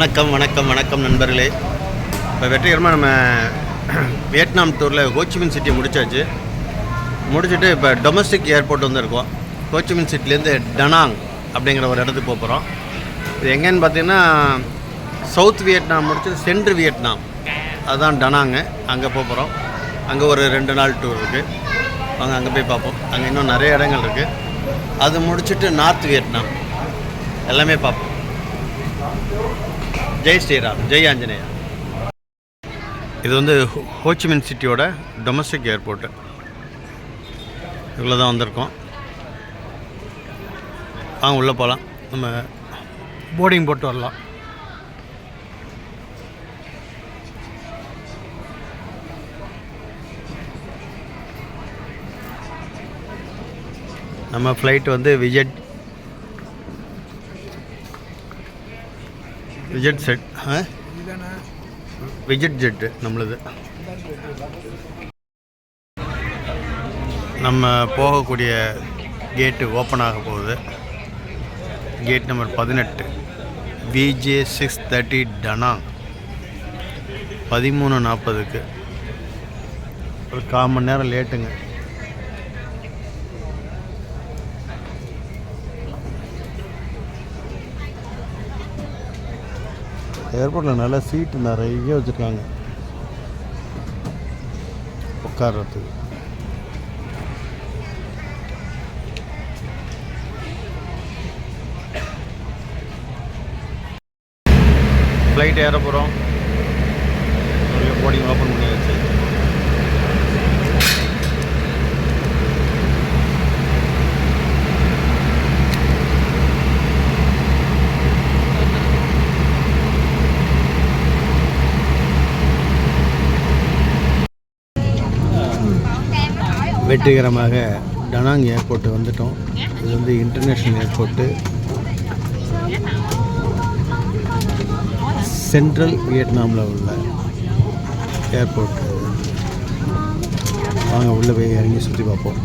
வணக்கம் வணக்கம் வணக்கம் நண்பர்களே. இப்போ வெற்றிகரமாக நம்ம வியட்நாம் டூரில் ஹோச்சிமின் சிட்டி முடிச்சாச்சு. முடிச்சுட்டு இப்போ டொமஸ்டிக் ஏர்போர்ட் வந்திருக்கோம். ஹோச்சிமின் சிட்டிலேருந்து டனாங் அப்படிங்கிற ஒரு இடத்துக்கு போக போகிறோம் இது எங்கேன்னு பார்த்தீங்கன்னா சவுத் வியட்நாம் முடிச்சு சென்ட்ரு வியட்நாம் அதுதான் டனாங்கு அங்கே போக போகிறோம் அங்கே ஒரு ரெண்டு நாள் டூர் இருக்குது வாங்க அங்கே போய் பார்ப்போம் அங்கே இன்னும் நிறைய இடங்கள் இருக்குது அது முடிச்சுட்டு நார்த் வியட்நாம் எல்லாமே பார்ப்போம் ஜெய் ஸ்ரீராம் ஜெய் ஆஞ்சநேயா. இது வந்து ஹோச்சிமின் சிட்டியோட டொமஸ்டிக் ஏர்போர்ட்டு இவ்வளோ தான் வந்திருக்கோம். வாங்க உள்ளே போகலாம் நம்ம போர்டிங் போட்டு வரலாம். நம்ம ஃப்ளைட் வந்து விஜெட் விஜெட் செட். ஆ? விஜெட் ஜெட்டு நம்மளது. நம்ம போகக்கூடிய கேட்டு ஓப்பன் ஆக போகுது. கேட் நம்பர் பதினெட்டு. V J six thirty Danang பதிமூணு நாற்பதுக்கு ஒரு கால் மணி நேரம் லேட்டுங்க. ஏர்போர்ட்டில் நல்லா சீட்டு நிறைய வச்சுருக்காங்க. உட்கார்றதுக்கு. ஃப்ளைட் ஏற போகிறோம் போர்டிங் ஓப்பன் பண்ணியாச்சு. வெற்றிகரமாக டனாங் ஏர்போர்ட் வந்துட்டோம். இது வந்து இன்டர்நேஷ்னல் ஏர்போர்ட்டு. சென்ட்ரல் வியட்நாமில் உள்ள ஏர்போர்ட் வாங்க உள்ளே போய் இறங்கி சுற்றி பார்ப்போம்.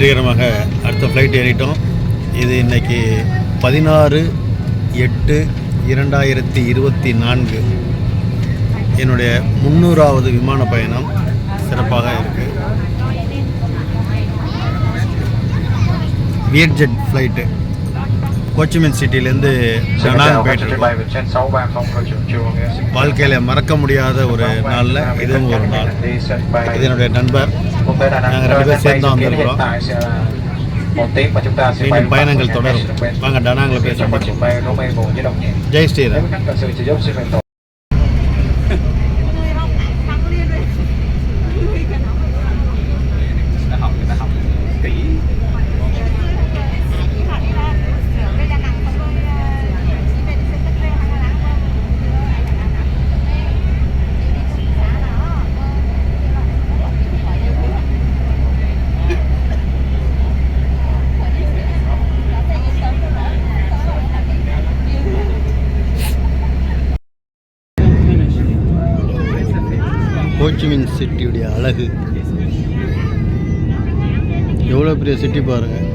வெற்றிகரமாக அடுத்த ஃப்ளைட் ஏறிட்டோம். இது இன்னைக்கு பதினாறு எட்டு இரண்டாயிரத்தி இருபத்தி நான்கு. என்னுடைய முந்நூறாவது விமான பயணம் சிறப்பாக இருக்குது VietJet flight Ho Chi Minh சிட்டிலேருந்து Xin Da Nang போயிட்டு வாழ்க்கையில் மறக்க முடியாத ஒரு நாளில் இதுவும் ஒரு நாள். இது என்னுடைய நண்பர். Tế Đà Nẵng. Đang là bay kiến được hiện tại sẽ là một tiếng và chúng ta sẽ bay பயணங்கள் தொடரும் வாங்க டனாங்கில் போய் Trong một சிட்டியுடைய அழகு. எவ்வளோ பெரிய சிட்டி பாருங்கள்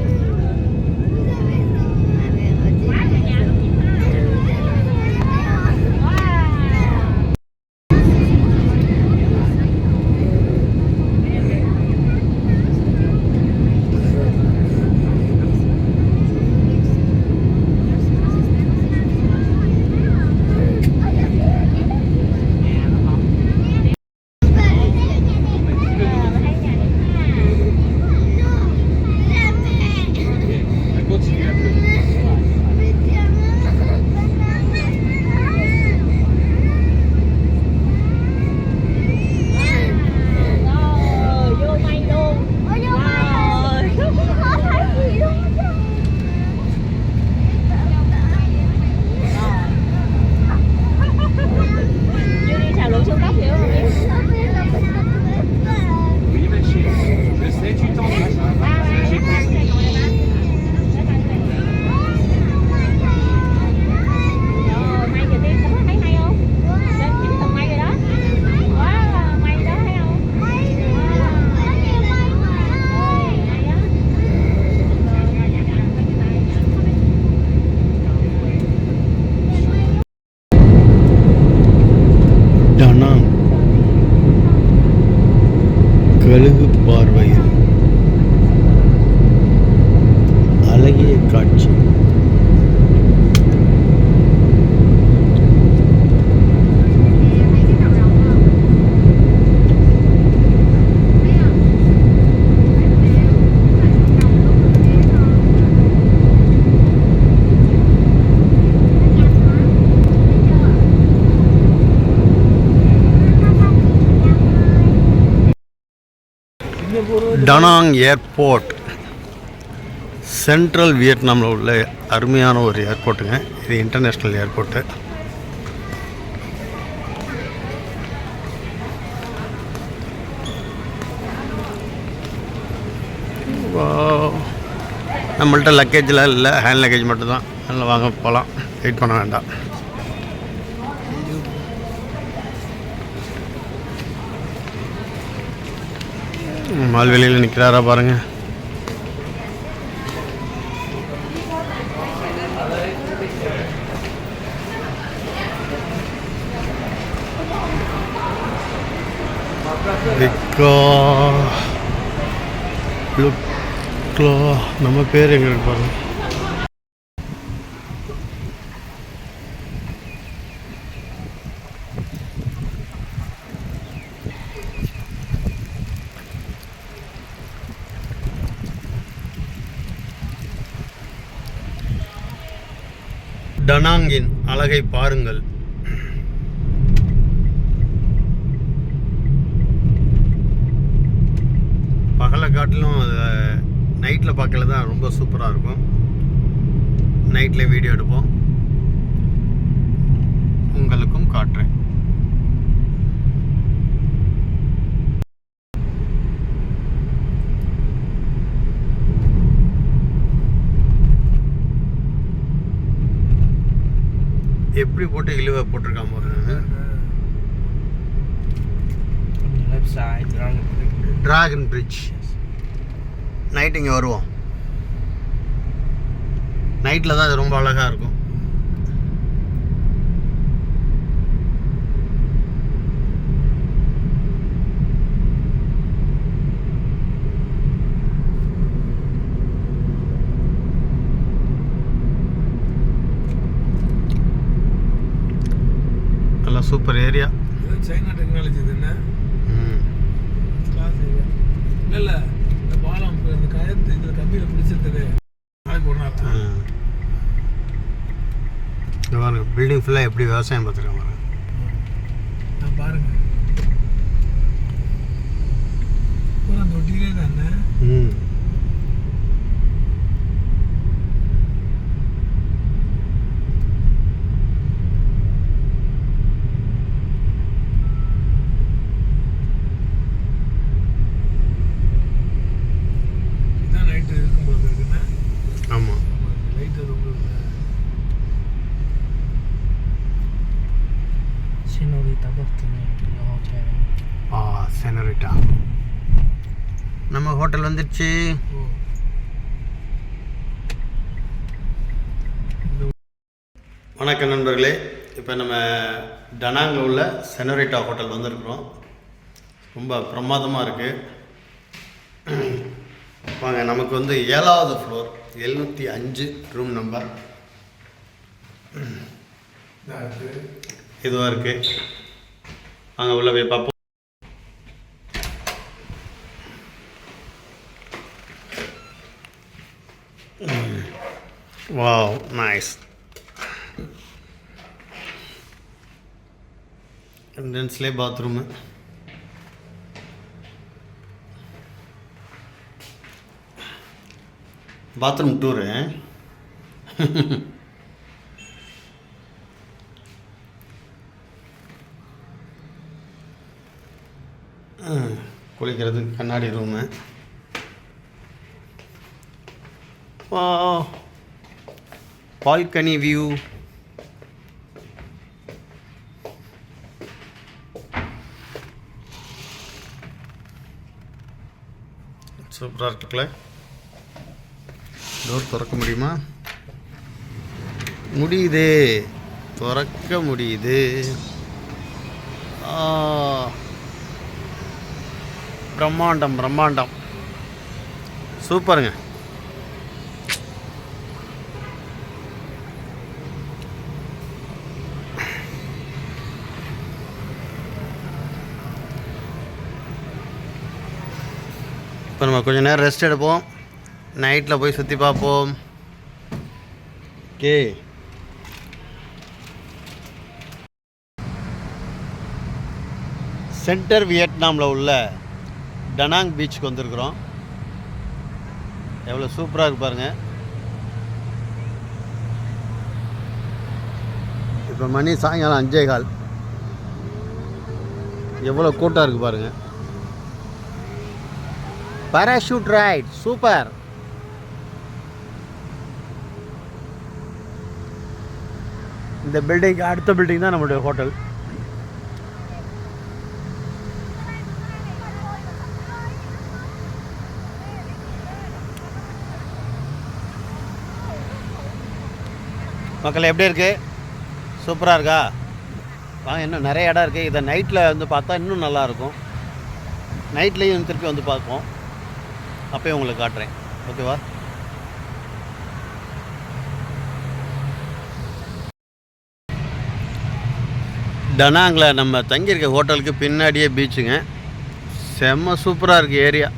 டனாங் ஏர்போர்ட். சென்ட்ரல் வியட்நாமில் உள்ள அருமையான ஒரு ஏர்போர்ட்டுங்க. இது இன்டர்நேஷ்னல் ஏர்போர்ட்டு. நம்மள்கிட்ட லக்கேஜில் இல்லை. ஹேண்ட் லக்கேஜ் மட்டும்தான். நல்லா வாங்க போகலாம். வெயிட் பண்ண வேண்டாம். மால்வெளியில் நிற்கிறாரா பாருங்க. விக்கா லுக்லா. நம்ம பேர் எங்களுக்கு பாருங்கள் டனாங்கின் அழகை பாருங்கள். பகலை காட்டிலும் நைட்டில் பார்க்கல தான் ரொம்ப சூப்பராக இருக்கும். நைட்டில் வீடியோ எடுப்போம். உங்களுக்கும் காட்டுறேன். எப்படி போட்டு இழுவை போட்டிருக்காம பாருங்க டிராகன் பிரிட்ஜ் நைட் இங்கே வருவோம். நைட்டில் தான் அது ரொம்ப அழகாக இருக்கும் நல்லா சூப்பர் ஏரியா. இது சைனா டெக்னாலஜி இது என்ன? கிளாஸ் இது. இல்லை இல்லை. இந்த பாலம் இந்த கயத்து இதில் கம்பியில் பிடிச்சிருந்தது நாளைக்கு ஒரு நாள். இங்க பாருங்க பில்டிங் ஃபுல்லாக எப்படி விவசாயம் பார்த்துருக்காங்க பாருங்க. நான் பாருங்க. பூரா தொட்டிலே தானே? ம். செனரிட்டா நம்ம ஹோட்டல் வந்துடுச்சு வணக்கம் நண்பர்களே. இப்போ நம்ம டனாங்கில் உள்ள செனரிட்டா ஹோட்டல் வந்திருக்கிறோம். ரொம்ப பிரமாதமாக இருக்குது வாங்க நமக்கு வந்து ஏழாவது ஃப்ளோர் எழுநூற்றி அஞ்சு ரூம் நம்பர் இதுவாக இருக்குது வாங்க உள்ள போய் பார்ப்போம். வாவ் நைஸ் என்ட்ரன்ஸ்லேயே பாத்ரூமு பாத்ரூம் டூரு குளிக்கிறதுக்கு கண்ணாடி ரூமு பால்கனி வியூ சூப்பராக இருக்குல்ல டோர் திறக்க முடியுமா? முடியுது. திறக்க முடியுது. பிரம்மாண்டம் பிரம்மாண்டம். சூப்பருங்க. இப்போ நம்ம கொஞ்சம் நேரம் ரெஸ்ட் எடுப்போம். நைட்டில் போய் சுற்றி பார்ப்போம். ஓகே சென்டர் வியட்நாமில் உள்ள டனாங் பீச்சுக்கு வந்திருக்கிறோம். எவ்வளோ சூப்பராக இருக்கு பாருங்க. இப்போ மணி சாயங்காலம் அஞ்சே கால் எவ்வளோ கூட்டம் இருக்குது பாருங்கள் பாராஷூட் ரைட் சூப்பர் இந்த பில்டிங் அடுத்த பில்டிங் தான் நம்மளுடைய ஹோட்டல் மக்கள் எப்படி இருக்கு? சூப்பராக இருக்கா? வாங்க இன்னும் நிறைய இடம் இருக்குது இதை நைட்டில் வந்து பார்த்தா இன்னும் நல்லாயிருக்கும் நைட்லேயும் திருப்பி வந்து பார்ப்போம். அப்போயே உங்களுக்கு காட்டுறேன். ஓகேவா? டனாங்கில் நம்ம தங்கியிருக்க ஹோட்டலுக்கு பின்னாடியே பீச்சுங்க. செம்ம சூப்பராக இருக்குது ஏரியா.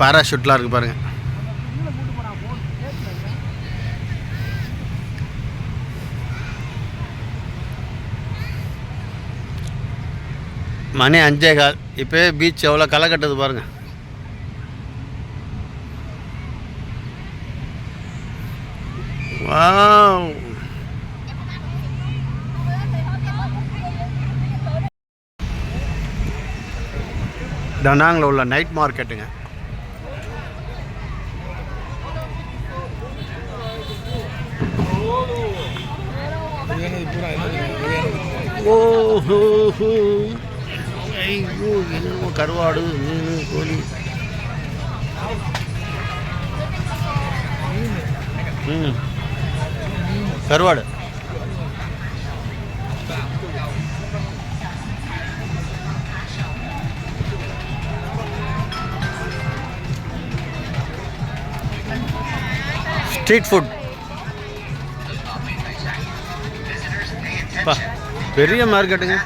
பேராஷூட்லாம் இருக்குது பாருங்கள் மணி அஞ்சே கால். இப்போ பீச் எவ்வளோ களை கட்டுது பாருங்கள் வா டனாங்கில் உள்ள நைட் மார்க்கெட்டுங்க பிரியாணி ஓஹோ. ஐயோ என்னமோ கருவாடு மீன் கோழி. ம் கருவாடு. ஸ்ட்ரீட் ஃபுட் பா பெரிய மார்க்கெட்டுங்க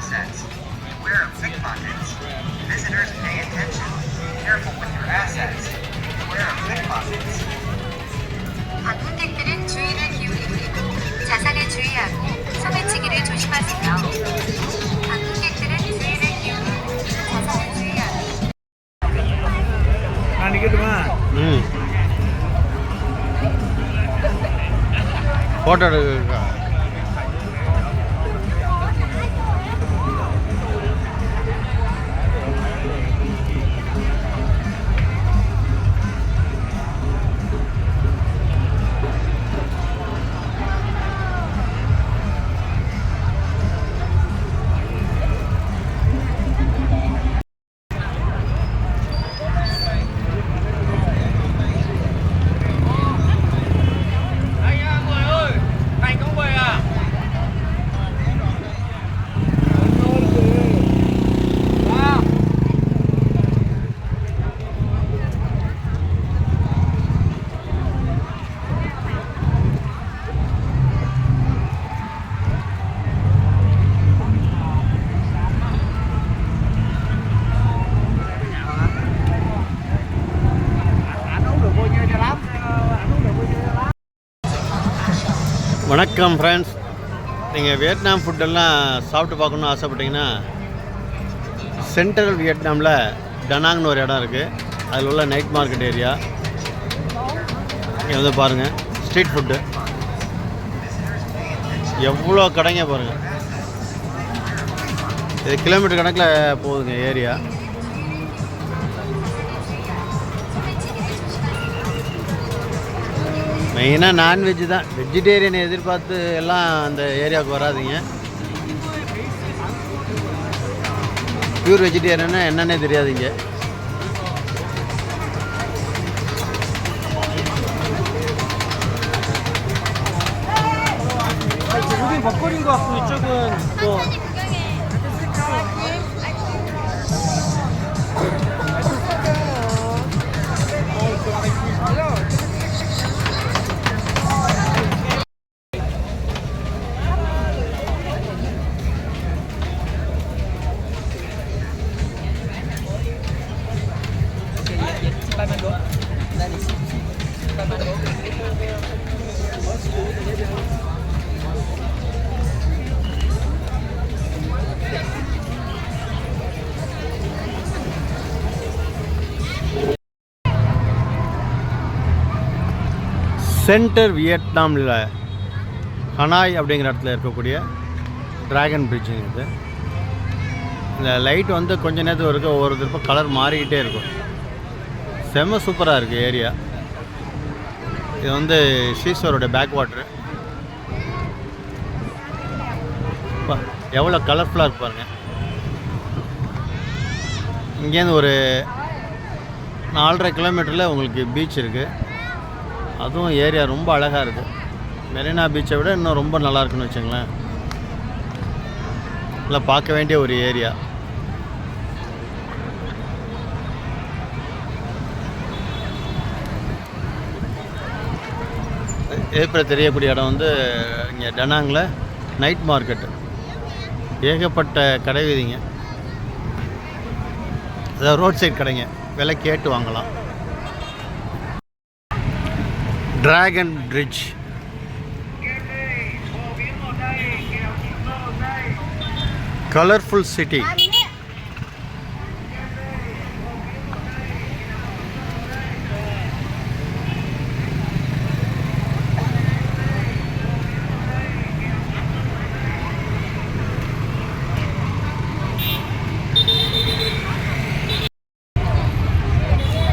நான் நிற்கட்டுமா ம். ஃபோட்டோ எடுக்க வணக்கம் ஃப்ரெண்ட்ஸ் நீங்கள் வியட்நாம் ஃபுட்டெல்லாம் சாப்பிட்டு பார்க்கணுன்னு ஆசைப்பட்டீங்கன்னா சென்ட்ரல் வியட்நாமில் டனாங்னு ஒரு இடம் இருக்குது அதில் உள்ள நைட் மார்க்கெட் ஏரியா இங்கே வந்து பாருங்கள் ஸ்ட்ரீட் ஃபுட்டு எவ்வளோ கடைங்க பாருங்கள் இது கிலோமீட்டர் கணக்கில் போகுதுங்க ஏரியா மெயினாக நான்வெஜ் தான் வெஜிடேரியனை எதிர்பார்த்து எல்லாம் அந்த ஏரியாவுக்கு வராதீங்க பியூர் வெஜிடேரியன்னா என்னன்னே தெரியாதுங்க 여긴 먹거리인 것 같고 이쪽은 뭐 சென்டர் வியட்நாமில் ஹனாய் அப்படிங்கிற இடத்துல இருக்கக்கூடிய டிராகன் பிரிட்ஜுங்க இது. இந்த லைட் வந்து கொஞ்ச நேரத்துக்கு இருக்க ஒவ்வொரு திருப்பம் கலர் மாறிக்கிட்டே இருக்கும். செம்ம சூப்பராக இருக்குது ஏரியா இது வந்து ஷீஸ்வரோட பேக் வாட்ரு எவ்வளோ கலர்ஃபுல்லாக இருக்கு பாருங்க. இங்கேருந்து ஒரு நாலரை கிலோமீட்டரில் உங்களுக்கு பீச் இருக்குது அதுவும் ஏரியா ரொம்ப அழகாக இருக்குது மெரினா பீச்சை விட இன்னும் ரொம்ப நல்லா இருக்குன்னு வச்சுங்களேன். இல்லை பார்க்க வேண்டிய ஒரு ஏரியா. ஏப்ரல் தெரியக்கூடிய இடம் வந்து இங்கே டனாங்கில் நைட் மார்க்கெட்டு. ஏகப்பட்ட கடை வீதிங்க. அதாவது ரோட் சைடு கடைங்க. விலை கேட்டு வாங்கலாம். Dragon bridge colourful city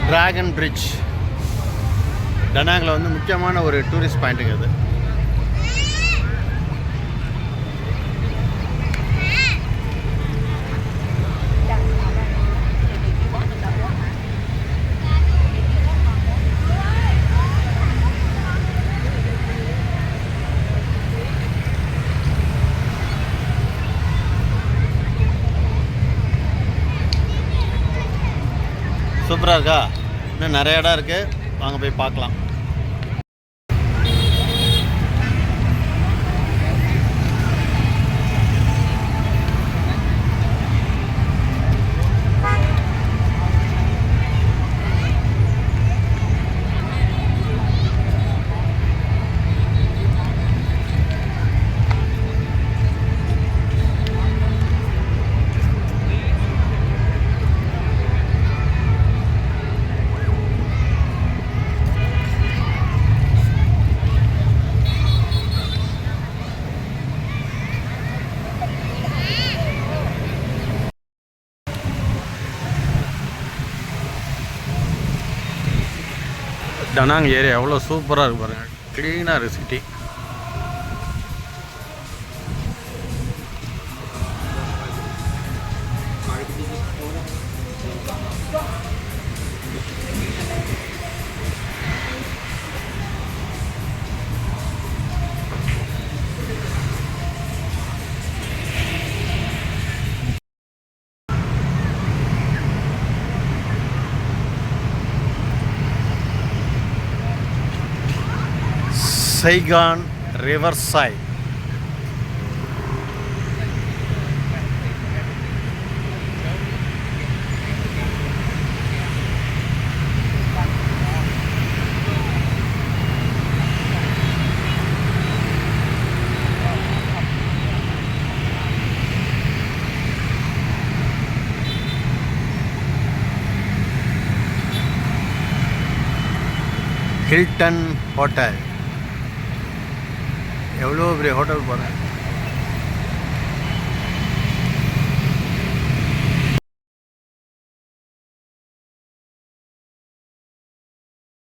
dragon bridge டனாங்கில் வந்து முக்கியமான ஒரு டூரிஸ்ட் பாயிண்ட்டுங்க அது சூப்பராக இருக்கா? இன்னும் நிறைய இடம் இருக்குது வாங்க போய் பார்க்கலாம். டனாங் ஏரியா எவ்வளோ சூப்பராக இருக்கு பாருங்கள் க்ளீனாக இருக்குது city Saigon river side Hilton hotel எவ்வளோ பெரிய ஹோட்டல் போகிறேன்?